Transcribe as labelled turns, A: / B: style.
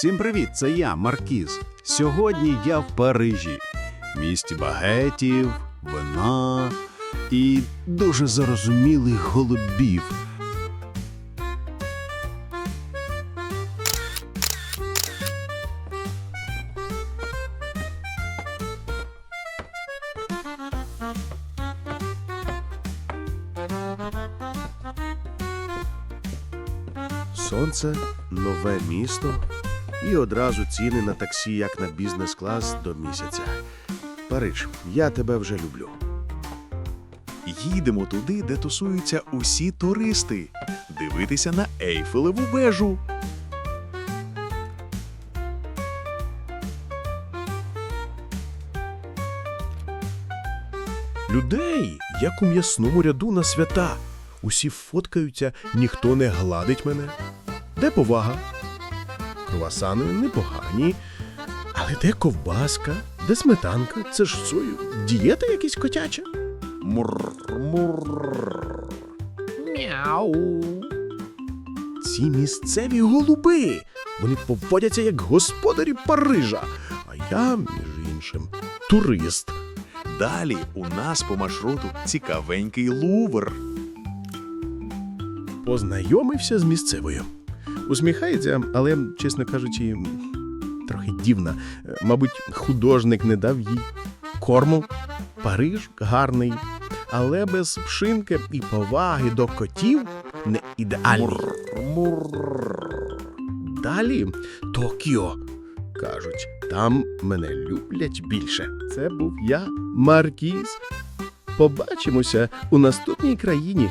A: Всім привіт, це я, Маркіз. Сьогодні я в Парижі, місті багетів, вина і дуже зарозумілих голубів.
B: Сонце, нове місто і одразу ціни на таксі, як на бізнес-клас до місяця. Париж, я тебе вже люблю.
C: Їдемо туди, де тусуються усі туристи. Дивитися на Ейфелеву вежу.
B: Людей, як у м'ясному ряду на свята. Усі фоткаються, ніхто не гладить мене. Де повага? Круасани непогані. Але де ковбаска? Де сметанка? Це ж сою. Дієта якась котяча?
C: Мур, мур.
B: Мяу. Ці місцеві голуби. Вони поводяться як господарі Парижа. А я, між іншим, турист.
C: Далі у нас по маршруту цікавенький лувр.
B: Познайомився з місцевою. Усміхається, але, чесно кажучи, трохи дивна. Е, Мабуть, художник не дав їй корму. Париж гарний, але без пшинки і поваги до котів не ідеальний. Далі Токіо. Кажуть, там мене люблять більше. Це був я, Маркіз. Побачимося у наступній країні.